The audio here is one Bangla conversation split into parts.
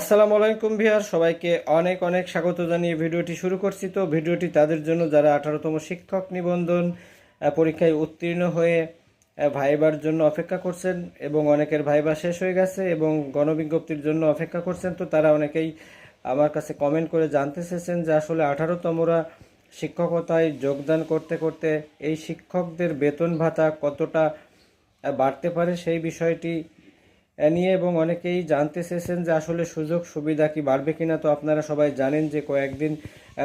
আসসালামু আলাইকুম ভিয়ার সবাইকে অনেক অনেক স্বাগত জানিয়ে ভিডিওটি শুরু করছি। তো ভিডিওটি তাদের জন্য যারা আঠারোতম শিক্ষক নিবন্ধন পরীক্ষায় উত্তীর্ণ হয়ে ভাইবার জন্য অপেক্ষা করছেন এবং অনেকের ভাইবা শেষ হয়ে গেছে এবং গণবিজ্ঞপ্তির জন্য অপেক্ষা করছেন, তো তারা অনেকেই আমার কাছে কমেন্ট করে জানতে চেয়েছেন যে আসলে আঠারোতমরা শিক্ষকতায় যোগদান করতে করতে এই শিক্ষকদের বেতন ভাতা কতটা বাড়তে পারে সেই বিষয়টি নিয়ে এবং অনেকেই জানতে চেয়েছেন যে আসলে সুযোগ সুবিধা কি বাড়বে কিনা। তো আপনারা সবাই জানেন যে কয়েকদিন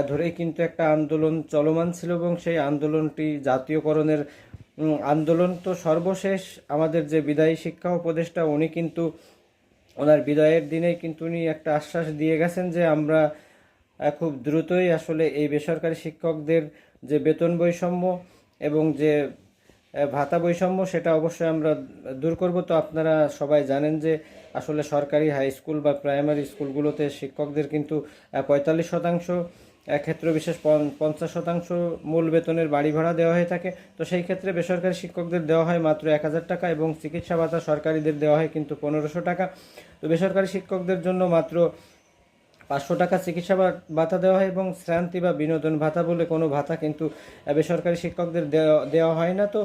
ধরেই কিন্তু একটা আন্দোলন চলমান ছিল এবং সেই আন্দোলনটি জাতীয়করণের আন্দোলন তো সর্বশেষ আমাদের যে বিদায়ী শিক্ষা উপদেষ্টা উনি কিন্তু ওনার বিদায়ের দিনেই কিন্তু উনি একটা আশ্বাস দিয়ে গেছেন যে আমরা খুব দ্রুতই আসলে এই বেসরকারি শিক্ষকদের যে বেতন বৈষম্য এবং যে ভাতা বৈষম্য সেটা অবশ্যই আমরা দূর করব। তো আপনারা সবাই জানেন যে আসলে সরকারি হাই স্কুল বা প্রাইমারি স্কুলগুলোতে শিক্ষকদের কিন্তু পঁয়তাল্লিশ শতাংশ ক্ষেত্র বিশেষ পঞ্চাশ শতাংশ মূল বেতনের বাড়ি ভাড়া দেওয়া হয়ে থাকে। তো সেই ক্ষেত্রে বেসরকারি শিক্ষকদের দেওয়া হয় মাত্র এক হাজার টাকা এবং চিকিৎসা ভাতা সরকারিদের দেওয়া হয় কিন্তু পনেরোশো টাকা। তো বেসরকারি শিক্ষকদের জন্য মাত্র পাঁচশো টাকা চিকিৎসা ভাতা দেওয়া হয় এবং শ্রান্তি বা বিনোদন ভাতা বলে কোনো ভাতা কিন্তু বেসরকারি শিক্ষকদের দেওয়া হয় না। তো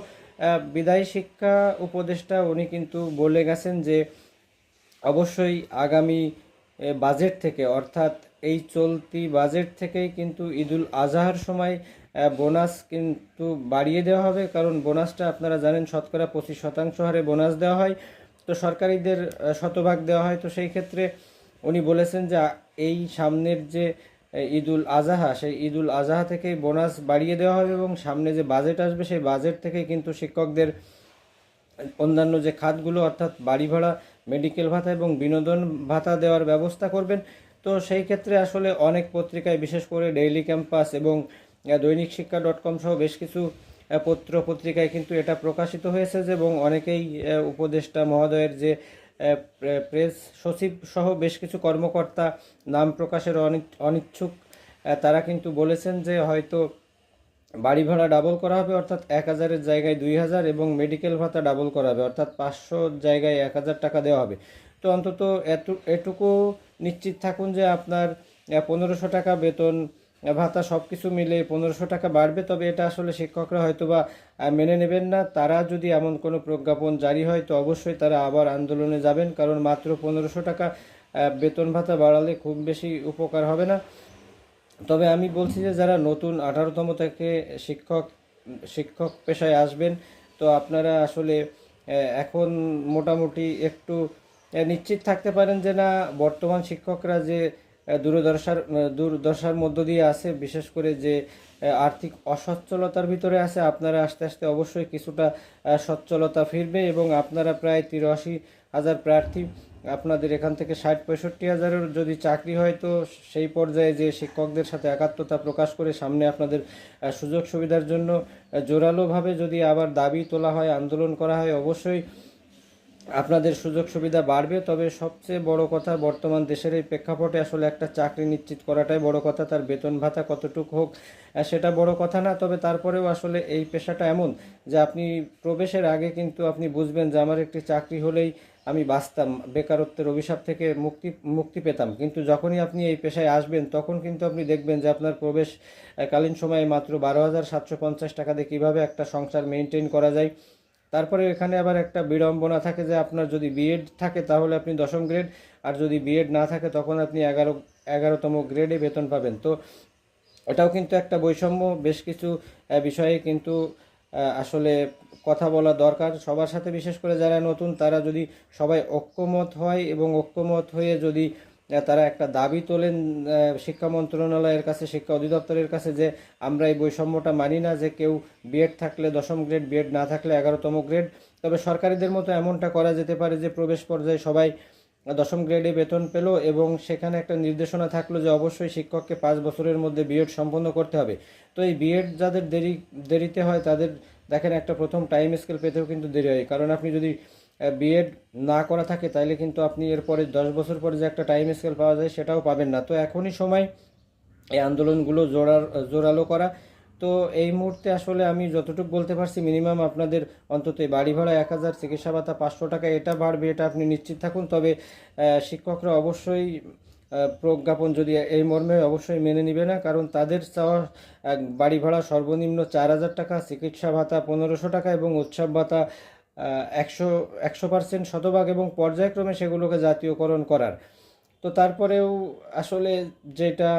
বিদায়ী শিক্ষা উপদেষ্টা উনি কিন্তু বলে গেছেন যে, অবশ্যই আগামী বাজেট থেকে, অর্থাৎ এই চলতি বাজেট থেকেই কিন্তু ঈদুল আজহার সময় বোনাস কিন্তু বাড়িয়ে দেওয়া হবে। কারণ বোনাসটা আপনারা জানেন, শতকরা পঁচিশ শতাংশ হারে বোনাস দেওয়া হয়। তো সরকারিদের শতভাগ দেওয়া হয়। তো সেই ক্ষেত্রে উনি বলেছেন যে, এই সামনের যে ঈদুল আজহা, সেই ঈদুল আজহা থেকেই বোনাস বাড়িয়ে দেওয়া হবে এবং সামনে যে বাজেট আসবে, সেই বাজেট থেকেই কিন্তু শিক্ষকদের অন্যান্য যে খাতগুলো, অর্থাৎ বাড়ি ভাড়া, মেডিকেল ভাতা এবং বিনোদন ভাতা দেওয়ার ব্যবস্থা করবেন। তো সেই ক্ষেত্রে আসলে অনেক পত্রিকায়, বিশেষ করে ডেইলি ক্যাম্পাস এবং দৈনিক শিক্ষা ডট কম সহ বেশ কিছু পত্র পত্রিকায় কিন্তু এটা প্রকাশিত হয়েছে যে, এবং অনেকেই উপদেষ্টা মহোদয়ের যে প্রেস সচিব সহ বেশ কিছু কর্মকর্তা নাম প্রকাশের অনিচ্ছুক। তারা কিন্তু বলেছেন যে হয়তো বাড়ি ভাড়া ডাবল করা হবে, অর্থাৎ এক হাজারের জায়গায় দুই হাজার এবং মেডিকেল ভাতা ডাবল করা হবে, অর্থাৎ পাঁচশোর জায়গায় এক হাজার টাকা দেওয়া হবে। তো অন্তত এত এটুকু নিশ্চিত থাকুন যে আপনার পনেরোশো টাকা বেতন ভাতা সব কিছু মিলে পনেরোশো টাকা বাড়বে, তবে এটা আসলে শিক্ষকরা হয়তো বা মেনে নেবেন না। তারা যদি এমন কোনো প্রজ্ঞাপন জারি হয়, তো অবশ্যই তারা আবার আন্দোলনে যাবেন, কারণ মাত্র পনেরোশো টাকা বেতন ভাতা বাড়ালে খুব বেশি উপকার হবে না। তবে আমি বলছি যে যারা নতুন আঠারোতম থেকে শিক্ষক শিক্ষক পেশায় আসবেন, তো আপনারা আসলে এখন মোটামুটি একটু নিশ্চিত থাকতে পারেন যে না, বর্তমান শিক্ষকরা যে দূরদর্শার আহ, মধ্য দিয়ে আছে বিশেষ করে যে আর্থিক অসচ্ছলতার ভিতরে আছে আপনারা আস্তে আস্তে অবশ্যই কিছুটা সচ্ছলতা ফিরবে এবং আপনারা প্রায় তিরাশি হাজার প্রার্থী আপনাদের এখান থেকে ষাট পঁয়ষট্টি হাজারের যদি চাকরি হয় তো সেই পর্যায়ে যে শিক্ষকদের সাথে একাত্মতা প্রকাশ করে সামনে আপনাদের সুযোগ সুবিধার জন্য জোরালোভাবে যদি আবার দাবি তোলা হয় আন্দোলন করা হয় অবশ্যই আপনাদের সুযোগ সুবিধা বাড়বে তবে সবচেয়ে বড় কথা বর্তমান দেশের এই প্রেক্ষাপটে আসলে একটা চাকরি নিশ্চিত করাটাই বড় কথা। তার বেতন ভাতা কতটুকু হোক সেটা বড় কথা না তবে তারপরেও আসলে এই পেশাটা এমন যে আপনি প্রবেশের আগে কিন্তু আপনি বুঝবেন যে আমার একটি চাকরি হলেই আমি বাঁচতাম বেকারত্বের অভিশাপ থেকে মুক্তি মুক্তি পেতাম। কিন্তু যখনই আপনি এই পেশায় আসবেন তখন কিন্তু আপনি দেখবেন যে আপনার প্রবেশ আহ, কালীন সময়ে মাত্র বারো হাজার সাতশো পঞ্চাশ টাকা দিয়ে কীভাবে একটা সংসার মেনটেন করা যায়। তারপরে এখানে আবার একটা বিড়ম্বনা থাকে যে আপনার যদি বিএড থাকে তাহলে আপনি দশম গ্রেড আর যদি বিএড না থাকে তখন আপনি এগারো, এগারোতম গ্রেডে বেতন পাবেন। তো এটাও কিন্তু একটা বৈষম্য, বেশ কিছু বিষয়ে কিন্তু আসলে কথা বলা দরকার। সবার সাথে বিশেষ করে যারা নতুন, তারা যদি সবাই ঐক্যমত হয় এবং ঐক্যমত হয়ে যদি তারা একটা দাবি তোলেন শিক্ষা মন্ত্রণালয়ের কাছে, শিক্ষা অধিদপ্তরের কাছে যে আমরা এই বৈষম্যটা মানি না, যে কেউ বিএড থাকলে দশম গ্রেড বিএড না থাকলে এগারোতম গ্রেড তবে সরকারিদের মতো এমনটা করা যেতে পারে যে প্রবেশ পর্যায়ে সবাই দশম গ্রেডে বেতন পেল এবং সেখানে একটা নির্দেশনা থাকল যে অবশ্যই শিক্ষককে পাঁচ বছরের মধ্যে বিএড সম্পন্ন করতে হবে। তো এই বিএড যাদের দেরি, দেরিতে হয়, তাদের দেখেন একটা প্রথম টাইম স্কেল পেতেও কিন্তু দেরি হয়। কারণ আপনি যদি বিএড না করা থাকে, তাইলে কিন্তু আপনি এরপরে দশ বছর পরে যে একটা টাইম স্কেল পাওয়া যায় সেটাও পাবেন না। তো এখনই সময় এই আন্দোলনগুলো জোরার জোরালো করা। তো এই মুহূর্তে আসলে আমি যতটুকু বলতে পারছি মিনিমাম আপনাদের অন্তত বাড়ি ভাড়া এক হাজার, চিকিৎসা ভাতা পাঁচশো টাকা, এটা বাড়বে, এটা আপনি নিশ্চিত থাকুন। তবে শিক্ষকরা অবশ্যই প্রজ্ঞাপন যদি এই মর্মে অবশ্যই মেনে নিবে না, কারণ তাদের চাওয়া বাড়ি ভাড়া সর্বনিম্ন চার হাজার টাকা, চিকিৎসা ভাতা পনেরোশো টাকা এবং উৎসব ভাতা একশো একশো পার্সেন্ট শতভাগ এবং পর্যায়ক্রমে সেগুলোকে জাতীয়করণ করার। তো তারপরেও আসলে যেটা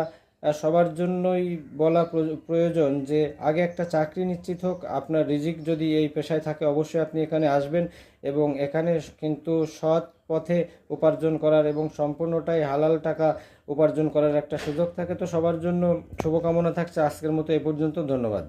সবার জন্যই বলা প্রয়োজন যে আগে একটা চাকরি নিশ্চিত হোক, আপনার রিজিক যদি এই পেশায় থাকে অবশ্যই আপনি এখানে আসবেন এবং এখানে কিন্তু সৎ পথে উপার্জন করার এবং সম্পূর্ণটাই হালাল টাকা উপার্জন করার একটা সুযোগ থাকে। তো সবার জন্য শুভকামনা থাকছে। আজকের মতো এ পর্যন্ত। ধন্যবাদ।